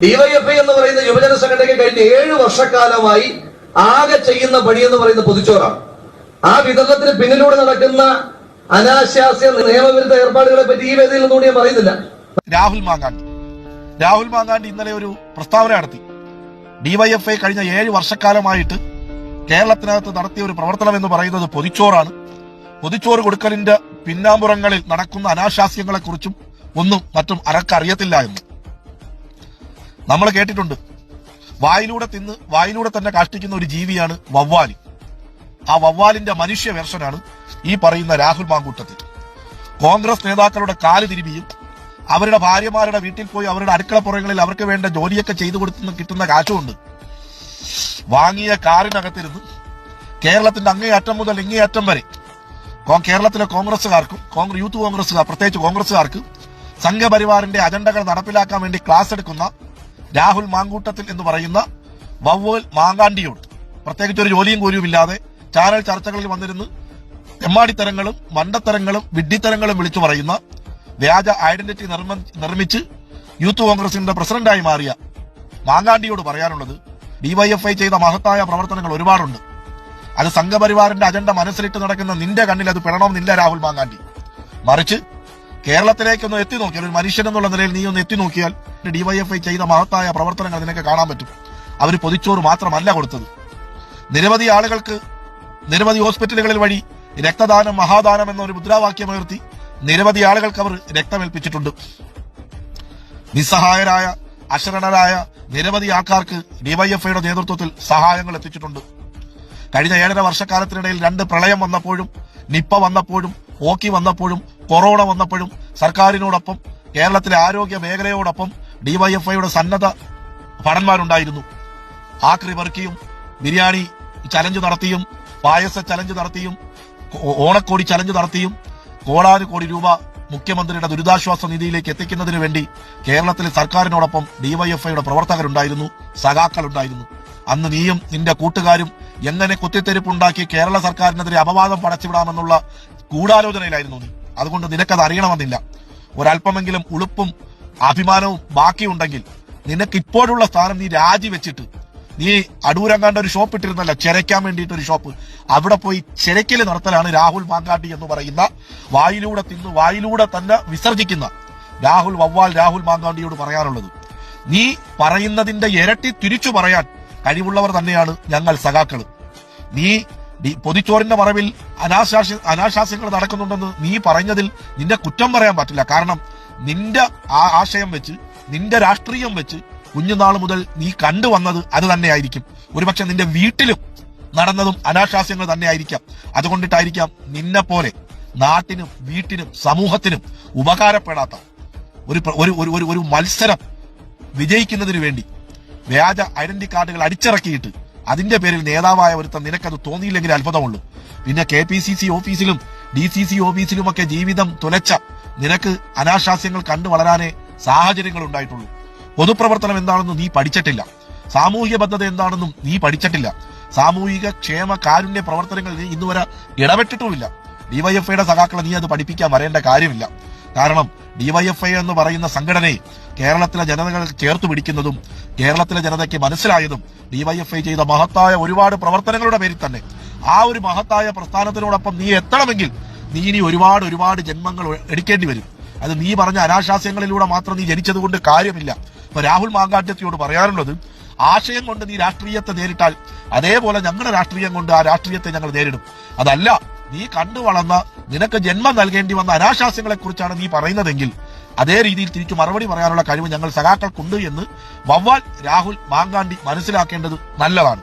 DYFI എന്ന് പറയുന്ന യുവജന സംഘടനയ്ക്ക് കഴിഞ്ഞ ഏഴ് വർഷക്കാലമായി ആകെ ചെയ്യുന്ന പണി എന്ന് പറയുന്ന പൊതുച്ചോറാണ്. ആ വിതരണത്തിന് പിന്നിലൂടെ നടക്കുന്ന അനാശാസ്യ നിയമവിരുദ്ധ ഏർപ്പാടുകളെ പറ്റി ഈ വേദിയിൽ നിന്നുകൂടി ഞാൻ പറയുന്നില്ല. രാഹുൽ മാങ്ങാണ്ടി. രാഹുൽ മാങ്ങാണ്ടി ഇന്നലെ ഒരു പ്രസ്താവന നടത്തി. ഡിവൈഎഫ്ഐ കഴിഞ്ഞ ഏഴ് വർഷക്കാലമായിട്ട് കേരളത്തിനകത്ത് നടത്തിയ ഒരു പ്രവർത്തനം എന്ന് പറയുന്നത് പൊതിച്ചോറാണ്. പൊതിച്ചോറ് കൊടുക്കലിന്റെ പിന്നാമ്പുറങ്ങളിൽ നടക്കുന്ന അനാശാസ്യങ്ങളെക്കുറിച്ചും ഒന്നും മറ്റും അരക്കറിയത്തില്ല എന്ന്. നമ്മൾ കേട്ടിട്ടുണ്ട്. വായിലൂടെ തിന്ന് വായിലൂടെ തന്നെ കാഷ്ടിക്കുന്ന ഒരു ജീവിയാണ് വവ്വാലി. ആ വവ്വാലിന്റെ മനുഷ്യ വെർഷനാണ് ഈ പറയുന്ന രാഹുൽ മാങ്കൂട്ടത്തിൽ. കോൺഗ്രസ് നേതാക്കളുടെ കാൽ തിരുമിയും അവരുടെ ഭാര്യമാരുടെ വീട്ടിൽ പോയി അവരുടെ അടുക്കളപ്പുറങ്ങളിൽ അവർക്ക് വേണ്ട ജോലിയൊക്കെ ചെയ്തു കൊടുത്തുനിന്ന് കിട്ടുന്ന കാശുമുണ്ട് വാങ്ങിയ കാറിനകത്തിരുന്ന് കേരളത്തിന്റെ അങ്ങേയറ്റം മുതൽ ഇങ്ങേയറ്റം വരെ കേരളത്തിലെ കോൺഗ്രസുകാർക്കും കോൺഗ്രസ് യൂത്ത് കോൺഗ്രസുകാർ പ്രത്യേകിച്ച് കോൺഗ്രസുകാർക്ക് സംഘപരിവാറിന്റെ അജണ്ടകൾ നടപ്പിലാക്കാൻ വേണ്ടി ക്ലാസ് എടുക്കുന്ന രാഹുൽ മാങ്കൂട്ടത്തിൽ എന്ന് പറയുന്ന വവ്വൽ മാങ്ങാണ്ടിയോട് പ്രത്യേകിച്ച് ഒരു ജോലിയും കൂലിയും ഇല്ലാതെ ചാനൽ ചർച്ചകളിൽ വന്നിരുന്ന് തെമ്മാടിത്തരങ്ങളും മണ്ടത്തരങ്ങളും വിഡ്ഢിത്തരങ്ങളും വിളിച്ചു പറയുന്ന വ്യാജ ഐഡന്റിറ്റി നിർമ്മിച്ച് യൂത്ത് കോൺഗ്രസിന്റെ പ്രസിഡന്റായി മാറിയ മാങ്ങാണ്ടിയോട് പറയാനുള്ളത് ഡിവൈഎഫ്ഐ ചെയ്ത മഹത്തായ പ്രവർത്തനങ്ങൾ ഒരുപാടുണ്ട്. അത് സംഘപരിവാറിന്റെ അജണ്ട മനസ്സിലിട്ട് നടക്കുന്ന നിന്റെ കണ്ണിൽ അത് പെടണമെന്നില്ല രാഹുൽ മാങ്ങാണ്ടി മറിച്ച് കേരളത്തിലേക്കൊന്ന് എത്തി നോക്കിയാൽ ഒരു മനുഷ്യൻ എന്നുള്ള നിലയിൽ നീ ഒന്ന് എത്തി നോക്കിയാൽ ഡിവൈഎഫ്ഐ ചെയ്ത മഹത്തായ പ്രവർത്തനങ്ങൾ നിനക്ക് കാണാൻ പറ്റും. അവർ പൊതിച്ചോറ് മാത്രമല്ല കൊടുത്തത്. നിരവധി ആളുകൾക്ക് നിരവധി ഹോസ്പിറ്റലുകളിൽ വഴി രക്തദാനം മഹാദാനം എന്ന ഒരു മുദ്രാവാക്യമുയർത്തി നിരവധി ആളുകൾക്ക് അവർ രക്തമേൽപ്പിച്ചിട്ടുണ്ട്. നിസ്സഹായരായ അശരണരായ നിരവധി ആൾക്കാർക്ക് ഡിവൈഎഫ്ഐയുടെ നേതൃത്വത്തിൽ സഹായങ്ങൾ എത്തിച്ചിട്ടുണ്ട്. കഴിഞ്ഞ ഏഴര വർഷക്കാലത്തിനിടയിൽ രണ്ട് പ്രളയം വന്നപ്പോഴും നിപ്പ വന്നപ്പോഴും ഓക്കി വന്നപ്പോഴും കൊറോണ വന്നപ്പോഴും സർക്കാരിനോടൊപ്പം കേരളത്തിലെ ആരോഗ്യ മേഖലയോടൊപ്പം ഡിവൈഎഫ്ഐയുടെ സന്നദ്ധ ഭടന്മാരുണ്ടായിരുന്നു. ആക്രി പെറുക്കിയും ബിരിയാണി ചലഞ്ച് നടത്തിയും പായസ ചലഞ്ച് നടത്തിയും ഓണക്കോടി ചലഞ്ച് നടത്തിയും കോടാനുകോടി രൂപ മുഖ്യമന്ത്രിയുടെ ദുരിതാശ്വാസ നിധിയിലേക്ക് എത്തിക്കുന്നതിന് വേണ്ടി കേരളത്തിലെ സർക്കാരിനോടൊപ്പം ഡിവൈഎഫ്ഐയുടെ പ്രവർത്തകരുണ്ടായിരുന്നു സഖാക്കളുണ്ടായിരുന്നു. അന്ന് നീയും നിന്റെ കൂട്ടുകാരും എങ്ങനെ കുത്തിത്തെരിപ്പുണ്ടാക്കി കേരള സർക്കാരിനെതിരെ അപവാദം പടച്ചുവിടാമെന്നുള്ള ഗൂഢാലോചനയിലായിരുന്നു നീ. അതുകൊണ്ട് നിനക്കത് അറിയണമെന്നില്ല. ഒരല്പമെങ്കിലും ഉളുപ്പും അഭിമാനവും ബാക്കിയുണ്ടെങ്കിൽ നിനക്ക് ഇപ്പോഴുള്ള സ്ഥാനം നീ രാജിവെച്ചിട്ട് നീ അടൂരങ്ങാണ്ട് ഒരു ഷോപ്പ് ഇട്ടിരുന്നല്ല ചിരയ്ക്കാൻ വേണ്ടിയിട്ട് ഒരു ഷോപ്പ് അവിടെ പോയി ചിരയ്ക്കൽ നടത്തലാണ് രാഹുൽ മാങ്കാട്ടി എന്ന് പറയുന്ന വായിലൂടെ തിന്ന് വായിലൂടെ തന്നെ വിസർജിക്കുന്ന രാഹുൽ വവ്വാൽ രാഹുൽ മാങ്കാണ്ടിയോട് പറയാനുള്ളത്. നീ പറയുന്നതിന്റെ ഇരട്ടി തിരിച്ചു പറയാൻ കഴിവുള്ളവർ തന്നെയാണ് ഞങ്ങൾ സഖാക്കൾ നീ പൊതിച്ചോറിന്റെ മറവിൽ അനാശാസ്യ അനാശാസ്യങ്ങൾ നടക്കുന്നുണ്ടെന്ന് നീ പറഞ്ഞതിൽ നിന്റെ കുറ്റം പറയാൻ പറ്റില്ല. കാരണം നിന്റെ ആ ആശയം വെച്ച് നിന്റെ രാഷ്ട്രീയം വെച്ച് കുഞ്ഞുനാൾ മുതൽ നീ കണ്ടുവന്നത് അത് തന്നെയായിരിക്കും. ഒരുപക്ഷെ നിന്റെ വീട്ടിലും നടന്നതും അനാശാസ്യങ്ങൾ തന്നെയായിരിക്കാം. അതുകൊണ്ടിട്ടായിരിക്കാം നിന്നെ പോലെ നാട്ടിനും വീട്ടിനും സമൂഹത്തിനും ഉപകാരപ്പെടാത്ത ഒരു ഒരു ഒരു- ഒരു മത്സരം വിജയിക്കുന്നതിന് വേണ്ടി വ്യാജ ഐഡന്റി കാർഡുകൾ അടിച്ചിറക്കിയിട്ട് അതിന്റെ പേരിൽ നേതാവായ ഒരുത്തൻ നിനക്കത് തോന്നിയില്ലെങ്കിൽ അത്ഭുതമുള്ളൂ. പിന്നെ കെ പി സി സി ഓഫീസിലും ഡി സി സി ഓഫീസിലുമൊക്കെ ജീവിതം തുലച്ച നിനക്ക് അനാശാസ്യങ്ങൾ കണ്ടു വളരാനേ സാഹചര്യങ്ങൾ ഉണ്ടായിട്ടുള്ളൂ. പൊതുപ്രവർത്തനം എന്താണെന്ന് നീ പഠിച്ചിട്ടില്ല. സാമൂഹിക ബദ്ധത എന്താണെന്നും നീ പഠിച്ചിട്ടില്ല. സാമൂഹിക ക്ഷേമ കാരുണ്യ പ്രവർത്തനങ്ങളിൽ നീ ഇന്നുവരെ ഇടപെട്ടിട്ടുമില്ല. ഡിവൈഎഫ്ഐയുടെ സഖാക്കളെ നീ അത് പഠിപ്പിക്കാൻ വരേണ്ട കാര്യമില്ല. കാരണം ഡിവൈഎഫ്ഐ എന്ന് പറയുന്ന സംഘടനയെ കേരളത്തിലെ ജനതകൾ ചേർത്ത് പിടിക്കുന്നതും കേരളത്തിലെ ജനതയ്ക്ക് മനസ്സിലായതും ഡിവൈഎഫ്ഐ ചെയ്ത മഹത്തായ ഒരുപാട് പ്രവർത്തനങ്ങളുടെ പേരിൽ തന്നെ. ആ ഒരു മഹത്തായ പ്രസ്ഥാനത്തിനോടൊപ്പം നീ എത്തണമെങ്കിൽ നീ ഇനി ഒരുപാട് ഒരുപാട് ജന്മങ്ങൾ എടുക്കേണ്ടി വരും. അത് നീ പറഞ്ഞ അനാശാസ്യങ്ങളിലൂടെ മാത്രം നീ ജനിച്ചതുകൊണ്ട് കാര്യമില്ല. ഇപ്പൊ രാഹുൽ മാങ്കാട്ട്യത്തിയോട് പറയാനുള്ളത് ആശയം കൊണ്ട് നീ രാഷ്ട്രീയത്തെ നേരിട്ടാൽ അതേപോലെ ഞങ്ങളുടെ രാഷ്ട്രീയം കൊണ്ട് ആ രാഷ്ട്രീയത്തെ ഞങ്ങൾ നേരിടും. അതല്ല നീ കണ്ടു വളർന്ന നിനക്ക് ജന്മം നൽകേണ്ടി വന്ന അനാശാസ്യങ്ങളെ കുറിച്ചാണ് നീ പറയുന്നതെങ്കിൽ അതേ രീതിയിൽ തിരിച്ചു മറുപടി പറയാനുള്ള കഴിവ് ഞങ്ങൾ സഖാക്കൾക്കുണ്ട് എന്ന് വവ്വാൽ രാഹുൽ മാങ്കാണ്ടി മനസ്സിലാക്കേണ്ടത് നല്ലതാണ്.